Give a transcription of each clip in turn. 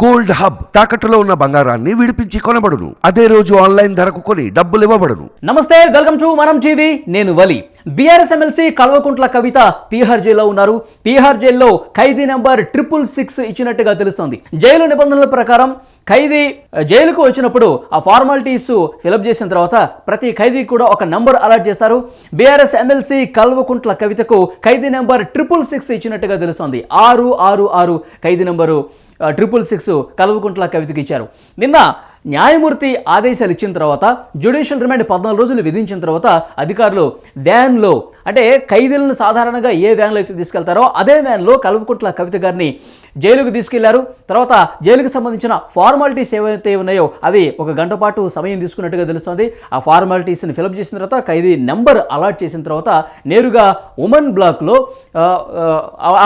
Gold hub తాకట్టులో ఉన్న బంగారాన్ని విడిపించి కొనబడును. అదే రోజు ఆన్లైన్ ధరకు కొని డబ్బులు ఇవ్వబడును. నమస్తే వెల్కమ్ టు మనం టీవీ నేను వలి. బీఆర్ఎస్ ఎమ్మెల్సీ కల్వకుంట్ల కవిత తీహార్ జైల్లో ఉన్నారు. తీహార్ జైల్లో ఖైదీ నెంబర్ ట్రిపుల్ సిక్స్ ఇచ్చినట్టుగా తెలుస్తోంది. జైలు నిబంధనల ప్రకారం ఖైదీ జైలుకు వచ్చినప్పుడు ఆ ఫార్మాలిటీస్ ఫిలప్ చేసిన తర్వాత ప్రతి ఖైదీకి కూడా ఒక నంబర్ అలాట్ చేస్తారు. బీఆర్ఎస్ ఎమ్మెల్సీ కల్వకుంట్ల కవితకు ఖైదీ నెంబర్ ట్రిపుల్ సిక్స్ ఇచ్చినట్టుగా తెలుస్తోంది. ఆరు ఆరు ఆరు ఖైదీ నెంబరు ట్రిపుల్ సిక్స్ కల్వకుంట్ల కవితకి ఇచ్చారు. నిన్న న్యాయమూర్తి ఆదేశాలు ఇచ్చిన తర్వాత జ్యుడిషియల్ రిమాండ్ పద్నాలుగు రోజులు విధించిన తర్వాత అధికారులు వ్యాన్లో అంటే ఖైదీలను సాధారణంగా ఏ వ్యాన్లో అయితే తీసుకెళ్తారో అదే వ్యాన్లో కల్వకుంట్ల కవిత గారిని జైలుకు తీసుకెళ్ళారు. తర్వాత జైలుకు సంబంధించిన ఫార్మాలిటీస్ ఏవైతే ఉన్నాయో అవి ఒక గంట పాటు సమయం తీసుకున్నట్టుగా తెలుస్తుంది. ఆ ఫార్మాలిటీస్ని ఫిలప్ చేసిన తర్వాత ఖైదీ నెంబర్ అలాట్ చేసిన తర్వాత నేరుగా ఉమెన్ బ్లాక్లో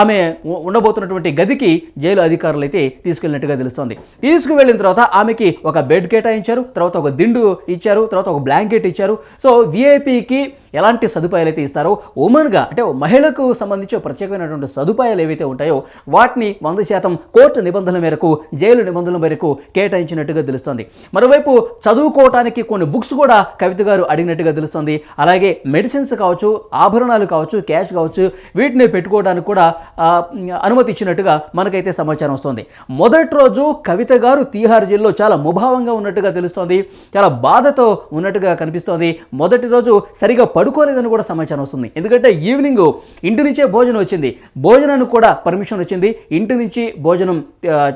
ఆమె ఉండబోతున్నటువంటి గదికి జైలు అధికారులు అయితే తీసుకెళ్ళినట్టుగా తెలుస్తుంది. తీసుకువెళ్ళిన తర్వాత ఆమెకి ఒక బెడ్ కేటాయించారు తర్వాత ఒక దిండు ఇచ్చారు తర్వాత ఒక బ్లాంకెట్ ఇచ్చారు. సో విఐపికి ఎలాంటి సదుపాయాలు అయితే ఇస్తారో ఉమెన్గా అంటే మహిళకు సంబంధించి ప్రత్యేకమైనటువంటి సదుపాయాలు ఏవైతే ఉంటాయో వాటిని వంద శాతం కోర్టు నిబంధనల మేరకు జైలు నిబంధనల మేరకు కేటాయించినట్టుగా తెలుస్తోంది. మరోవైపు చదువుకోవటానికి కొన్ని బుక్స్ కూడా కవిత గారు అడిగినట్టుగా తెలుస్తుంది. అలాగే మెడిసిన్స్ కావచ్చు ఆభరణాలు కావచ్చు క్యాష్ కావచ్చు వీటిని పెట్టుకోవడానికి కూడా అనుమతి ఇచ్చినట్టుగా మనకైతే సమాచారం వస్తుంది. మొదటి రోజు కవిత గారు తీహార్ జైల్లో చాలా ముభావంగా ఉన్నట్టుగా తెలుస్తోంది. చాలా బాధతో ఉన్నట్టుగా కనిపిస్తోంది. మొదటి రోజు సరిగా పడుకోలేదని కూడా సమాచారం వస్తుంది. ఎందుకంటే ఈవినింగ్ ఇంటి నుంచే భోజనం వచ్చింది. భోజనానికి కూడా పర్మిషన్ వచ్చింది. ఇంటి నుంచి భోజనం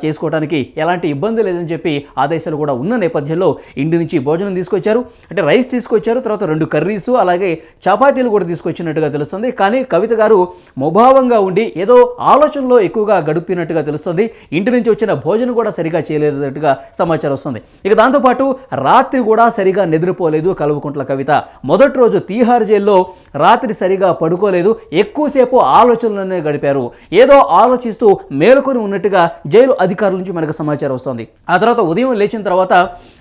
చేసుకోవడానికి ఎలాంటి ఇబ్బంది లేదని చెప్పి ఆదేశాలు కూడా ఉన్న నేపథ్యంలో ఇంటి నుంచి భోజనం తీసుకొచ్చారు. అంటే రైస్ తీసుకొచ్చారు. తర్వాత రెండు కర్రీస్ అలాగే చపాతీలు కూడా తీసుకొచ్చినట్టుగా తెలుస్తుంది. కానీ కవిత గారు ముభావంగా ఉండి ఏదో ఆలోచనలో ఎక్కువగా గడిపినట్టుగా తెలుస్తుంది. ఇంటి నుంచి వచ్చిన భోజనం కూడా సరిగా చేయలేదట్టుగా సమాచారం వస్తుంది. ఇక దాంతోపాటు రాత్రి కూడా సరిగా నిద్రపోలేదు కల్వకుంట్ల కవిత. మొదటి రోజు తీహార్ జైల్లో రాత్రి సరిగా పడుకోలేదు ఎక్కువసేపు ఆలోచనలోనే గడిపారు. ఏదో ఆలోచిస్తూ మేలుకొని ఉన్నట్టుగా జైలు అధికారుల నుంచి మనకు సమాచారం వస్తుంది. ఆ తర్వాత ఉదయం లేచిన తర్వాత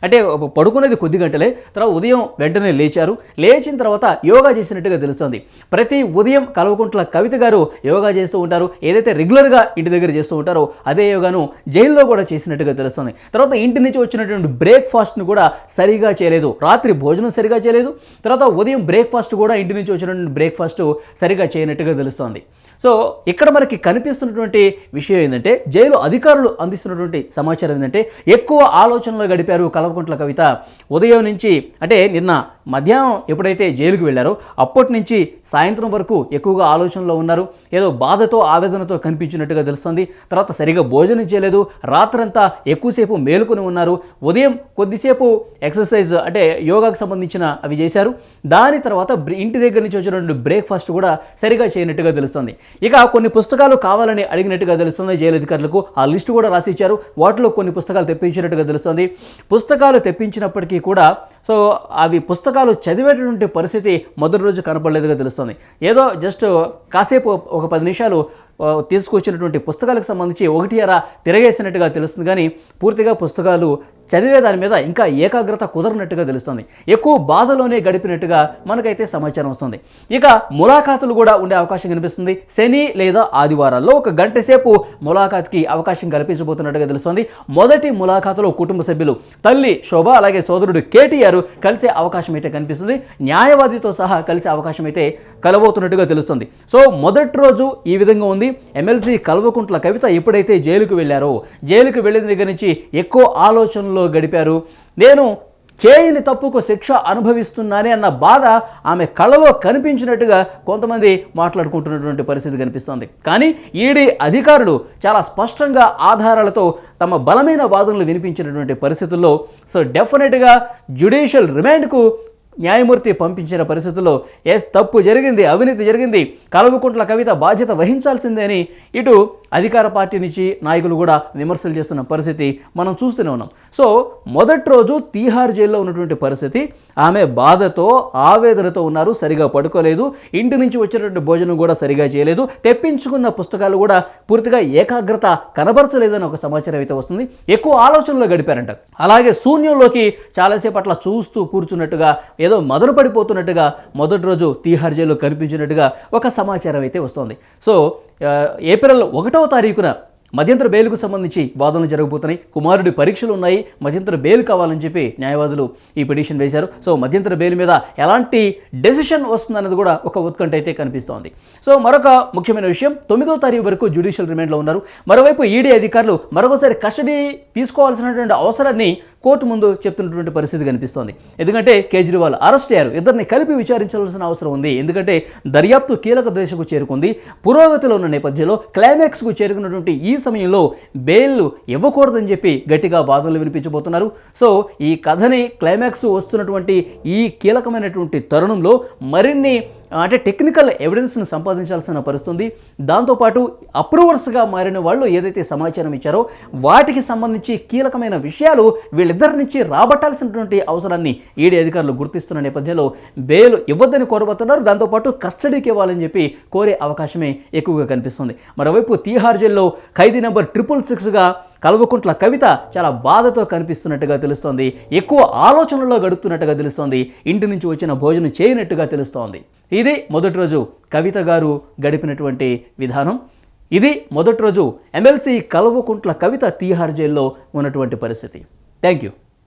అంటే పడుకునేది కొద్ది గంటలే తర్వాత ఉదయం వెంటనే లేచారు. లేచిన తర్వాత యోగా చేసినట్టుగా తెలుస్తుంది. ప్రతి ఉదయం కల్వకుంట్ల కవిత గారు యోగా చేస్తూ ఉంటారు. ఏదైతే రెగ్యులర్గా ఇంటి దగ్గర చేస్తూ ఉంటారో అదే యోగాను జైల్లో కూడా చేసినట్టుగా తెలుస్తుంది. తర్వాత ఇంటి నుంచి వచ్చినటువంటి బ్రేక్ఫాస్ట్ను కూడా సరిగా చేయలేదు. రాత్రి భోజనం సరిగా చేయలేదు. తర్వాత ఉదయం బ్రేక్ఫాస్ట్ కూడా ఇంటి నుంచి వచ్చినటువంటి బ్రేక్ఫాస్ట్ సరిగా చేయనట్టుగా తెలుస్తోంది. సో ఇక్కడ మనకి కనిపిస్తున్నటువంటి విషయం ఏంటంటే జైలు అధికారులు అందిస్తున్నటువంటి సమాచారం ఏంటంటే ఎక్కువ ఆలోచనలో గడిపారు కల్వకుంట్ల కవిత. ఉదయం నుంచి అంటే నిన్న మధ్యాహ్నం ఎప్పుడైతే జైలుకు వెళ్ళారో అప్పటి నుంచి సాయంత్రం వరకు ఎక్కువగా ఆలోచనలో ఉన్నారు. ఏదో బాధతో ఆవేదనతో కనిపించినట్టుగా తెలుస్తుంది. తర్వాత సరిగా భోజనం చేయలేదు. రాత్రంతా ఎక్కువసేపు మేలుకొని ఉన్నారు. ఉదయం కొద్దిసేపు ఎక్సర్సైజ్ అంటే యోగాకు సంబంధించిన అవి చేశారు. దాని తర్వాత ఇంటి దగ్గర నుంచి వచ్చినటువంటి బ్రేక్ఫాస్ట్ కూడా సరిగా చేయనట్టుగా తెలుస్తుంది. ఇక కొన్ని పుస్తకాలు కావాలని అడిగినట్టుగా తెలుస్తుంది జైలు అధికారులకు. ఆ లిస్టు కూడా రాసి ఇచ్చారు. వాటిలో కొన్ని పుస్తకాలు తెప్పించినట్టుగా తెలుస్తుంది. పుస్తకాలు తెప్పించినప్పటికీ కూడా సో అవి పుస్తకాలు చదివేటటువంటి పరిస్థితి మొదటి రోజు కనపడలేదుగా తెలుస్తుంది. ఏదో జస్ట్ కాసేపు ఒక పది నిమిషాలు తీసుకొచ్చినటువంటి పుస్తకాలకు సంబంధించి ఒకటి అరా తిరగేసినట్టుగా తెలుస్తుంది. కానీ పూర్తిగా పుస్తకాలు చదివే దాని మీద ఇంకా ఏకాగ్రత కుదరనట్టుగా తెలుస్తుంది. ఎక్కువ బాధలోనే గడిపినట్టుగా మనకైతే సమాచారం వస్తుంది. ఇక ములాఖాతులు కూడా ఉండే అవకాశం కనిపిస్తుంది. శని లేదా ఆదివారాల్లో ఒక గంట సేపు ములాఖాత్కి అవకాశం కల్పించబోతున్నట్టుగా తెలుస్తుంది. మొదటి ములాఖాతులో కుటుంబ సభ్యులు తల్లి శోభ అలాగే సోదరుడు కేటీఆర్ కలిసే అవకాశం అయితే కనిపిస్తుంది. న్యాయవాదితో సహా కలిసే అవకాశం అయితే కలబోతున్నట్టుగా తెలుస్తుంది. సో మొదటి రోజు ఈ విధంగా ఉంది. ఎమ్మెల్సీ కల్వకుంట్ల కవిత ఎప్పుడైతే జైలుకు వెళ్ళారో జైలుకు వెళ్ళిన దగ్గర నుంచి ఎక్కువ ఆలోచనలో గడిపారు. నేను చేయని తప్పుకు శిక్ష అనుభవిస్తున్నానే అన్న బాధ ఆమె కళ్ళలో కనిపించినట్టుగా కొంతమంది మాట్లాడుకుంటున్నటువంటి పరిస్థితి కనిపిస్తోంది. కానీ ఈడీ అధికారులు చాలా స్పష్టంగా ఆధారాలతో తమ బలమైన వాదనలు వినిపించినటువంటి పరిస్థితుల్లో సో డెఫినెట్గా జ్యుడిషియల్ రిమాండ్కు న్యాయమూర్తి పంపించిన పరిస్థితుల్లో ఎస్ తప్పు జరిగింది అవినీతి జరిగింది కలవకుంట్ల కవిత బాధ్యత వహించాల్సిందే అని ఇటు అధికార పార్టీ నుంచి నాయకులు కూడా విమర్శలు చేస్తున్న పరిస్థితి మనం చూస్తూనే ఉన్నాం. సో మొదటి రోజు తీహార్ జైల్లో ఉన్నటువంటి పరిస్థితి. ఆమె బాధతో ఆవేదనతో ఉన్నారు సరిగా పడుకోలేదు. ఇంటి నుంచి వచ్చినటువంటి భోజనం కూడా సరిగా చేయలేదు. తెప్పించుకున్న పుస్తకాలు కూడా పూర్తిగా ఏకాగ్రత కనబరచలేదని ఒక సమాచారం అయితే వస్తుంది. ఎక్కువ ఆలోచనలో గడిపారంట. అలాగే శూన్యంలోకి చాలాసేపు అట్లా చూస్తూ కూర్చున్నట్టుగా ఏదో మొదలు పడిపోతున్నట్టుగా మొదటి రోజు తీహార్ జైల్లో కనిపించినట్టుగా ఒక సమాచారం అయితే వస్తుంది. సో ఏప్రిల్ ఒకటవ తారీఖున మధ్యంతర బెయిల్కు సంబంధించి వాదనలు జరగబోతున్నాయి. కుమారుడి పరీక్షలు ఉన్నాయి. మధ్యంతర బెయిల్ కావాలని చెప్పి న్యాయవాదులు ఈ పిటిషన్ వేశారు. సో మధ్యంతర బెయిల్ మీద ఎలాంటి డెసిషన్ వస్తుందన్నది కూడా ఒక ఉత్కంఠ అయితే కనిపిస్తోంది. సో మరొక ముఖ్యమైన విషయం తొమ్మిదో తారీఖు వరకు జ్యుడిషియల్ రిమాండ్లో ఉన్నారు. మరోవైపు ఈడీ అధికారులు మరొకసారి కస్టడీ తీసుకోవాల్సినటువంటి అవసరాన్ని కోర్టు ముందు చెప్తున్నటువంటి పరిస్థితి కనిపిస్తోంది. ఎందుకంటే కేజ్రీవాల్ అరెస్ట్ అయ్యారు. ఇద్దరిని కలిపి విచారించాల్సిన అవసరం ఉంది. ఎందుకంటే దర్యాప్తు కీలక దశకు చేరుకుంది. పురోగతిలో ఉన్న నేపథ్యంలో క్లైమాక్స్కు చేరుకున్నటువంటి ఈ సమయంలో బెయిల్ ఇవ్వకూడదని చెప్పి గట్టిగా వాదనలు వినిపించబోతున్నారు. సో ఈ కథని క్లైమాక్స్ వస్తున్నటువంటి ఈ కీలకమైనటువంటి తరుణంలో మరిన్ని అంటే టెక్నికల్ ఎవిడెన్స్ను సంపాదించాల్సిన పరిస్థితుంది. దాంతోపాటు అప్రూవర్స్గా మారిన వాళ్ళు ఏదైతే సమాచారం ఇచ్చారో వాటికి సంబంధించి కీలకమైన విషయాలు వీళ్ళిద్దరి నుంచి రాబట్టాల్సినటువంటి అవసరాన్ని ఈడీ అధికారులు గుర్తిస్తున్న నేపథ్యంలో బెయిల్ ఇవ్వద్దని కోరబోతున్నారు. దాంతోపాటు కస్టడీకి ఇవ్వాలని చెప్పి కోరే అవకాశమే ఎక్కువగా కనిపిస్తుంది. మరోవైపు తీహార్ జైల్లో ఖైదీ నెంబర్ ట్రిపుల్ సిక్స్గా కల్వకుంట్ల కవిత చాలా బాధతో కనిపిస్తున్నట్టుగా తెలుస్తోంది. ఎక్కువ ఆలోచనలో గడుపుతున్నట్టుగా తెలుస్తోంది. ఇంటి నుంచి వచ్చిన భోజనం చేయనట్టుగా తెలుస్తోంది. ఇది మొదటి రోజు కవిత గారు గడిపినటువంటి విధానం. ఇది మొదటి రోజు ఎమ్మెల్సీ కల్వకుంట్ల కవిత తీహార్ జైల్లో ఉన్నటువంటి పరిస్థితి. Thank you.